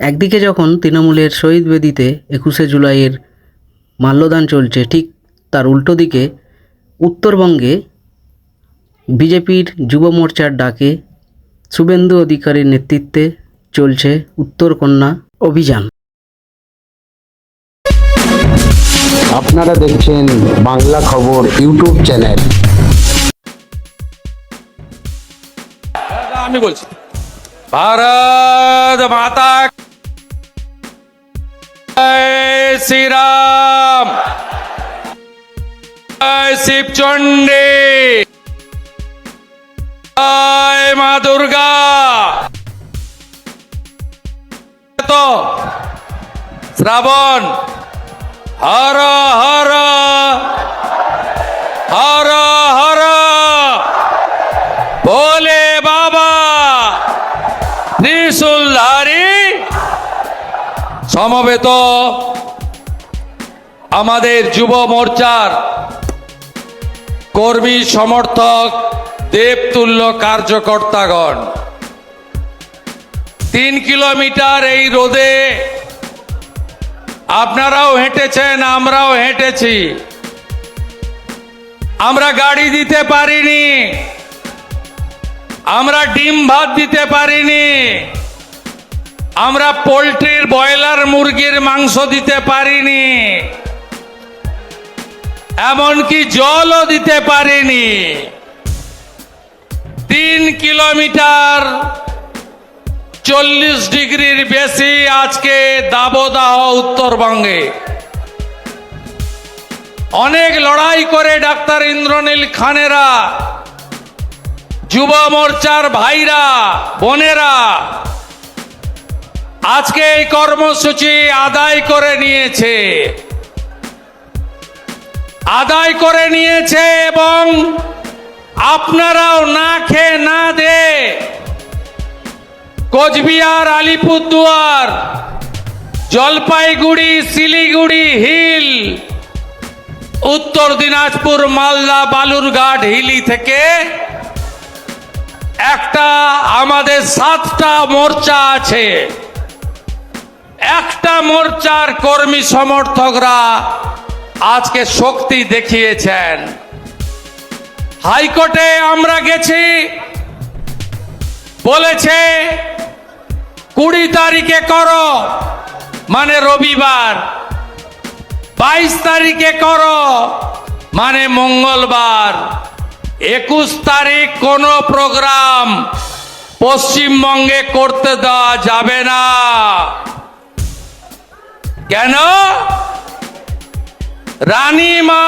একদিকে যখন তৃণমূলের শহীদ বেদিতে একুশে জুলাইয়ের মাল্যদান চলছে ঠিক তার উল্টো দিকে উত্তরবঙ্গে বিজেপির যুব মোর্চার ডাকে শুভেন্দু অধিকারীর নেতৃত্বে চলছে উত্তরকন্যা অভিযান। আপনারা দেখছেন বাংলা খবর ইউটিউব চ্যানেল। আমি বলছি ভারত মাতা শ্রীরাম। শিবচণ্ডী মা দুর্গা। শ্রাবণ। হর হর। হর হর। ভোলে বাবা ত্রিশুলধারী। সমবেত আমাদের যুব মোর্চার কর্মী সমর্থক দেবতুল্য কার্যকর্তাগণ, তিন কিলোমিটার এই রোদে আপনারাও হেঁটেছেন, আমরাও হেঁটেছি। আমরা গাড়ি দিতে পারিনি, আমরা ডিম ভাত দিতে পারিনি, আমরা পোলট্রির ব্রয়লার মুরগির মাংস দিতে পারিনি। এমনকি জলও দিতে পারেনি। তিন কিলোমিটার চল্লিশ ডিগ্রির বেশি আজকে দাবদাহ উত্তরবঙ্গে। অনেক লড়াই করে ডাক্তার ইন্দ্রনীল খানেরা, যুব মোর্চার ভাইরা, বোনেরা, আজকে এই কর্মসূচি আদায় করে নিয়েছে। আদায় করে নিয়েছে এবং আপনারাও না খেয়ে না দে। কোচবিহার, আলিপুরদুয়ার, জলপাইগুড়ি, শিলিগুড়ি, হিল, উত্তর দিনাজপুর, মালদা, বালুরঘাট, হিলি থেকে একটা আমাদের সাতটা মোর্চা আছে। একটা মোর্চার কর্মী সমর্থকরা আজকে শক্তি দেখিয়েছেন। হাইকোর্টে আমরা গেছি। বলেছে, কুড়ি তারিখে করো মানে রবিবার। বাইশ তারিখে করো মানে মঙ্গলবার। একুশ তারিখ কোনো প্রোগ্রাম পশ্চিমবঙ্গে করতে দেওয়া যাবে না। কেন? রানীমা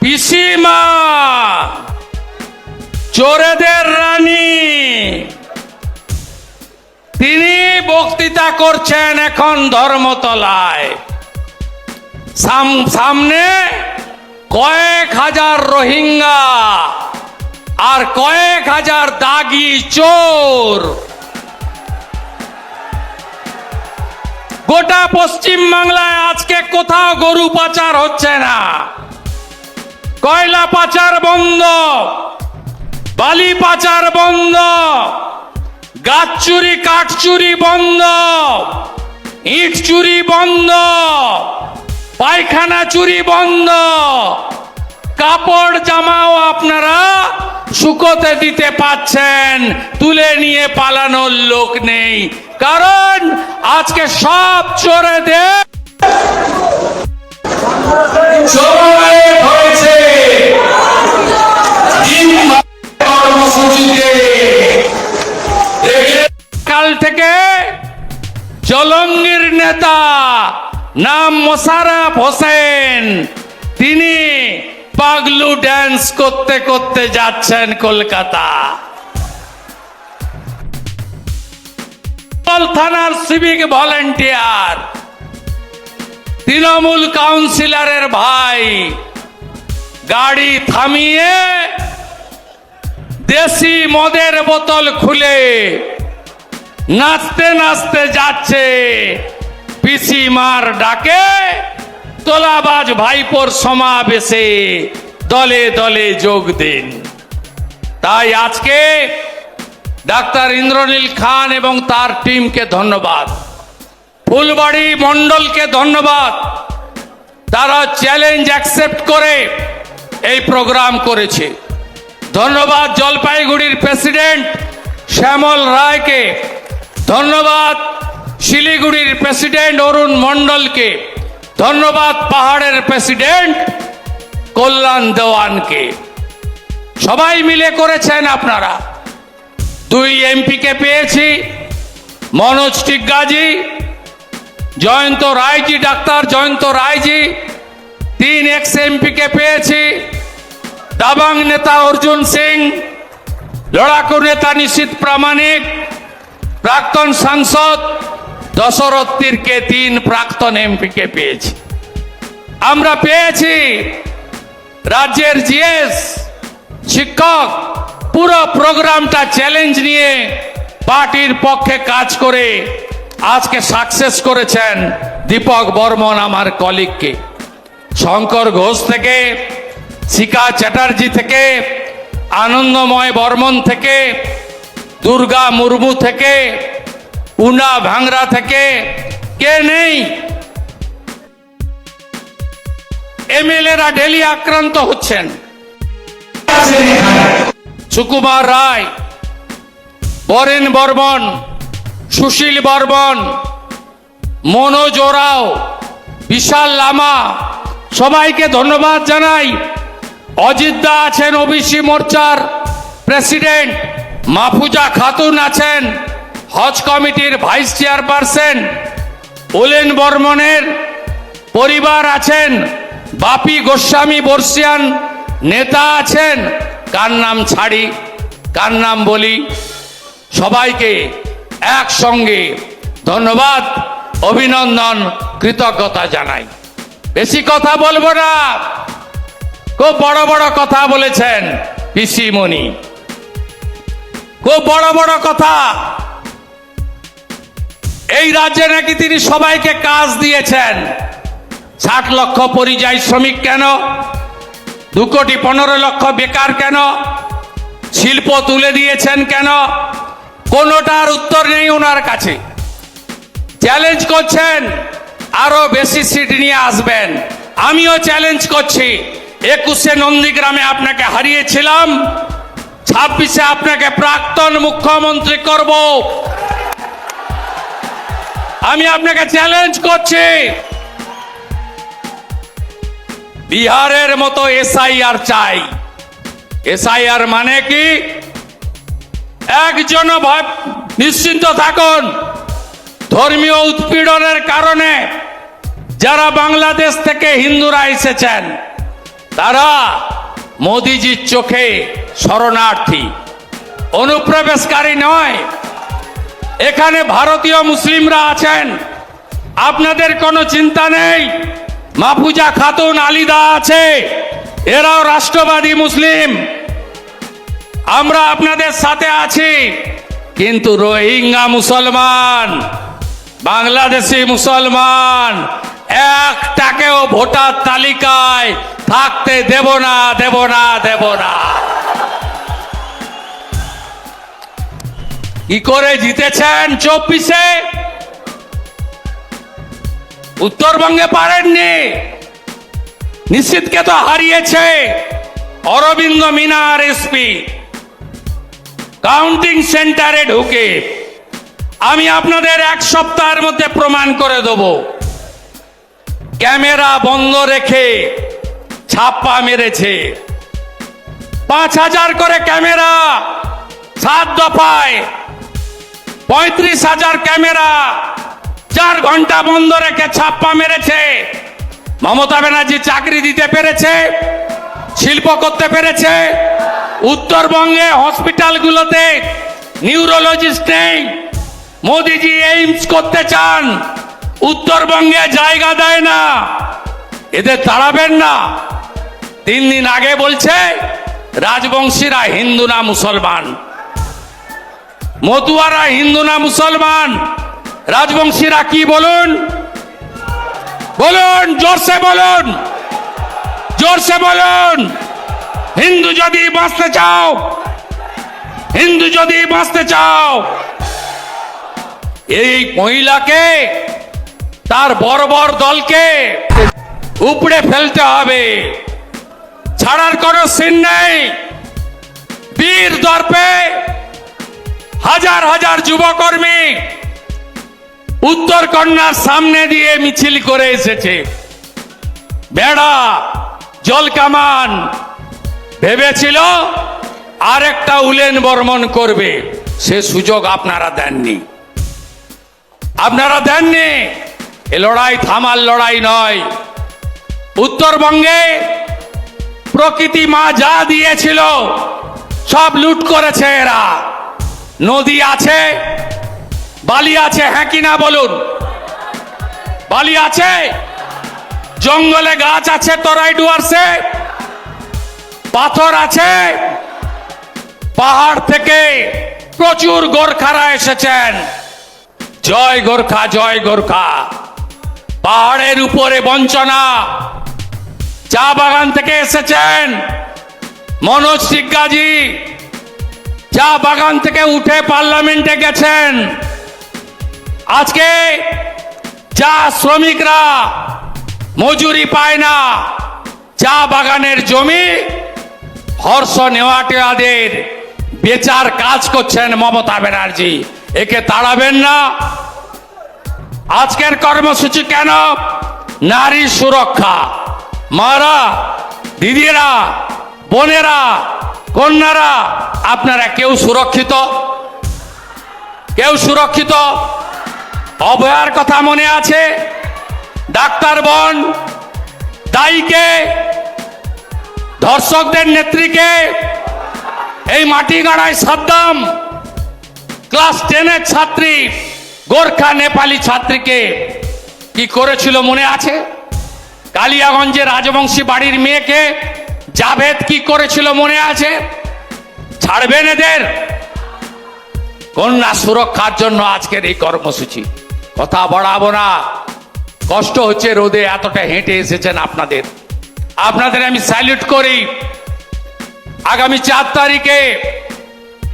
পিসিমা চোরেদের রানী। তিনি বক্তৃতা করছেন এখন ধর্মতলায়। সাম- সামনে কয়েক হাজার রোহিঙ্গা আর কয়েক হাজার দাগি চোর। গোটা পশ্চিম বাংলায় আজকে কোথাও গরু পাচার হচ্ছে না। কয়লা পাচার বন্ধ, বালি পাচার বন্ধ, গাছ চুরি, কাঠ চুরি বন্ধ, ইট চুরি বন্ধ, পায়খানা চুরি বন্ধ। কাপড় জামাও আপনারা শুকোতে দিতে পাচ্ছেন, তুলে নিয়ে পালানোর লোক নেই। কারণ আজকে সব চোরেদের দেখে কাল থেকে জলঙ্গির নেতা নাম মোশারফ হোসেন। তিনি পাগলু ড্যান্স করতে করতে যাচ্ছেন কলকাতা। থানার সিভিক ভলেন্টিয়ার তৃণমূল কাউন্সিলরের ভাই, গাড়ি থামিয়ে দেশি মদের বোতল খুলে নাচতে নাচতে যাচ্ছে। পিসিমার ডাকে তোলাবাজ ভাইপোর সমাবেশে দলে দলে যোগ দিন। তাই আজকে ডাক্তার ইন্দ্রনীল খান এবং তার টিমকে ধন্যবাদ। ফুলবাড়ি মণ্ডলকে ধন্যবাদ। তারা চ্যালেঞ্জ অ্যাকসেপ্ট করে এই প্রোগ্রাম করেছে। ধন্যবাদ জলপাইগুড়ির প্রেসিডেন্ট শ্যামল রায়কে। ধন্যবাদ শিলিগুড়ির প্রেসিডেন্ট অরুণ মণ্ডলকে। ধন্যবাদ পাহাড়ের প্রেসিডেন্ট কল্যাণ দেওয়ানকে। সবাই মিলে করেছেন আপনারা। দুই এমপিকে পেয়েছি, মনোজ টিগ্গাজি জয়ন্ত রায়জি, ডাক্তার জয়ন্ত রায়জি, তিন এক্স এমপিকে পেয়েছি, দাবাং নেতা অর্জুন সিং, লড়াকু নেতা নিশীত প্রামাণিক, প্রাক্তন সাংসদ দশরথ তীরকে তিন প্রাক্তন এমপিকে পেয়েছি। আমরা পেয়েছি রাজ্যের জিএস, শিক্ষক পুরো প্রোগ্রামটা চ্যালেঞ্জ নিয়ে পার্টির পক্ষে কাজ করে আজকে সাকসেস করেছেন দীপক বর্মন আমার কলিগকে। শঙ্কর ঘোষ থেকে শিকা চ্যাটার্জি থেকে, আনন্দময় বর্মন থেকে, দুর্গা মুর্মু থেকে, উনা ভাংরা থেকে, কে নেই? এমএলএরা ডেলি আক্রান্ত হচ্ছেন। সুকুমার রায়, বরেন বর্মন, সুশীল বর্মন, মনোজ ওরাও, বিশাল লামা, সবাইকে ধন্যবাদ জানাই। অজিত দা আছেন ওবিসি মোর্চার প্রেসিডেন্ট মাহফুজা খাতুন আছেন হজ কমিটির ভাইস চেয়ারপারসন, ওলেন বর্মনের পরিবার আছেন, বাপি গোস্বামী বর্ষিয়ান নেতা আছেন কার নাম ছাড়ি, কার নাম বলি? সবাইকে একসঙ্গে ধন্যবাদ, অভিনন্দন, কৃতজ্ঞতা জানাই। বেশি কথা বলব না। খুব বড় বড় কথা বলেছেন পিসিমণি খুব বড় বড় কথা। এই রাজ্যে নাকি তিনি সবাইকে কাজ দিয়েছেন। ষাট লক্ষ পরিযায়ী শ্রমিক কেন? দু কোটি পনেরো লক্ষ বেকার কেন? শিল্প তুলে দিয়েছেন কেন? কোনোটার উত্তর নেই ওনার কাছে। চ্যালেঞ্জ করছেন, আরও বেশি সিট নিয়ে আসবেন। আমিও চ্যালেঞ্জ করছি। একুশে নন্দীগ্রামে আপনাকে হারিয়েছিলাম। ছাব্বিশে আপনাকে প্রাক্তন মুখ্যমন্ত্রী করব। আমি আপনাকে চ্যালেঞ্জ করছি। বিহারের মতো এসআইআর চাই। এসআইআর মানে কি? একজন নিশ্চিন্ত থাকুন। ধর্মীয় উৎপীড়নের কারণে যারা বাংলাদেশ থেকে হিন্দুরা এসেছেন, তারা মোদিজির চোখে শরণার্থী। অনুপ্রবেশকারী নয়। এখানে ভারতীয় মুসলিমরা আছেন। আপনাদের কোনো চিন্তা নেই? মাহফুজা খাতুন আলিদা আছে। এরাও রাষ্ট্রবাদী মুসলিম। আমরা আপনাদের সাথে আছি, কিন্তু রোহিঙ্গা মুসলমান, বাংলাদেশি মুসলমান, একটাকেও ভোটার তালিকায় থাকতে দেব না দেব না দেব না। কি করে জিতেছেন চব্বিশে? উত্তরবঙ্গে পারেননি। নিশ্চিতকে তো হারিয়েছে অরবিন্দ মিনার এসপি। কাউন্টিং সেন্টারে ঢুকে আমি আপনাদের এক সপ্তাহের মধ্যে প্রমাণ করে দেব। ক্যামেরা বন্ধ রেখে ছাপ্পা মেরেছে। পাঁচ হাজার করে ক্যামেরা সাত দফায়। পঁয়ত্রিশ হাজার ক্যামেরা চার ঘণ্টা বন্ধ রেখে ছাপ্পা মেরেছে। মমতা ব্যানার্জি চাকরি দিতে পেরেছে, শিল্প করতে পেরেছে, উত্তরবঙ্গে হসপিটালগুলোতে নিউরোলজিস্ট নেই। মোদিজি এইমস করতে চান, উত্তরবঙ্গে জায়গা দেয় না। এদের তাড়াবেন না। তিন দিন আগে বলছে, রাজবংশীরা হিন্দু না মুসলমান। মতুয়ারা হিন্দু না মুসলমান। রাজবংশীরা কি বলুন? বলুন, জোরসে বলুন। জোরসে বলুন। হিন্দু যদি বাঁচতে চাও, হিন্দু যদি বাঁচতে চাও, এই মহিলাকে, তার বড় বড় দলকে উপড়ে ফেলতে হবে। ছাড়ার কোনো সিন নেই। বীর দর্পে হাজার হাজার যুবকর্মী উত্তর কন্যার সামনে দিয়ে মিছিল করে এসেছে। বেড়া, জল কামান। ভেবেছিল আরেকটা উলেন বর্মন করবে। সে সুযোগ আপনারা দেননি। আপনারা দেননি। এ লড়াই থামার লড়াই নয়। উত্তরবঙ্গে প্রকৃতি মা যা দিয়েছিল, সব লুট করেছে এরা। নদী আছে বালি আছে হ্যাঁ কি না বলুন? বালি আছে? জঙ্গলে গাছ আছে, তরাই ডুয়ার্সে? পাথর আছে? পাহাড় থেকে প্রচুর গোর্খারা এসেছেন। জয় গোর্খা জয় গোর্খা। পাহাড়ের উপরে বঞ্চনা। চা বাগান থেকে এসেছেন মনোজ সিজ্ঞাজি চা বাগান থেকে উঠে পার্লামেন্টে গেছেন। আজকে চা শ্রমিকরা মজুরি পায় না চা বাগানের জমি, হর্ষ নেওয়াটেয়াদের বেচার কাজ করছেন মমতা ব্যানার্জি। একে তাড়াবেন না। আজকের কর্মসূচি কেন? নারী সুরক্ষা। মারা, দিদিরা, বোনেরা, কন্যারা, আপনারা কেউ সুরক্ষিত? কেউ সুরক্ষিত? অভয়ার কথা মনে আছে? ডাক্তার বোন দায়ীকে ধর্ষকদের নেত্রীকে, এই মাটিগাড়ায় সাদ্দাম, ক্লাস টেনের ছাত্রী, গোর্খা নেপালি ছাত্রীকে কি করেছিল মনে আছে? কালিয়াগঞ্জে রাজবংশী বাড়ির মেয়েকে জাভেদ কি করেছিল মনে আছে? ছাড়বেন এদের? কন্যা সুরক্ষার জন্য আজকের এই কর্মসূচি। কথা বাড়াবো না। কষ্ট হচ্ছে রোদে এতটা হেঁটে এসেছেন আপনাদের। আপনাদের আমি স্যালিউট করি। আগামী চার তারিখে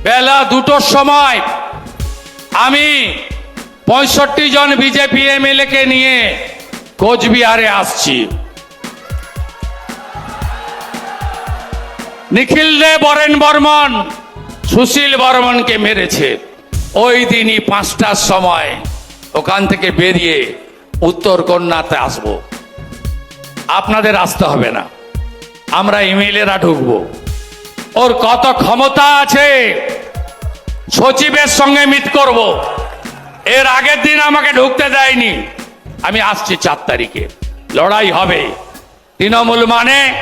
বেলা দুটোর সময় আমি পঁয়ষট্টি জন বিজেপি এমএলএ কে নিয়ে কোচবিহারে আসছি। নিখিল দে, বরেন বর্মন, সুশীল বর্মনকে মেরেছে। ওই দিনই পাঁচটার সময় ওখান থেকে বেরিয়ে উত্তর কন্যাতে আসব। আপনাদের আসতে হবে না। আমরা ইমেলেরা ঢুকবো। ওর কত ক্ষমতা আছে, সচিবের সঙ্গে মিট করব। এর আগের দিন আমাকে ঢুকতে দেয়নি। আমি আসছি চার তারিখে। লড়াই হবে। তৃণমূল মানে?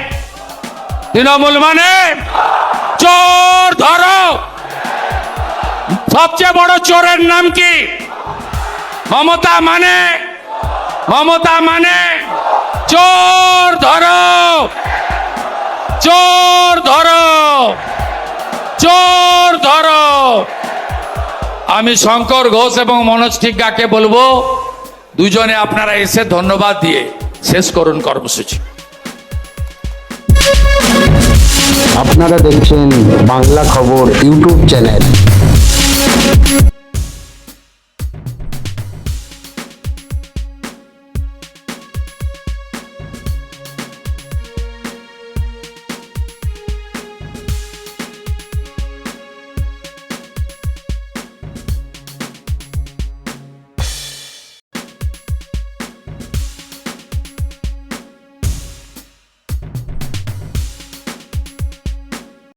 তৃণমূল মানে? চোর ধরো! সবচেয়ে বড় চোরের নাম কি? মমতা মানে? মমতা মানে? চোর ধরো। চোর ধরো। চোর ধরো। আমি শঙ্কর ঘোষ এবং মনোজ ঠিকাকে বলব, দুজনে আপনারা এসে ধন্যবাদ দিয়ে শেষ করুন কর্মসূচি। আপনারা দেখছেন বাংলা খবর ইউটিউব চ্যানেল।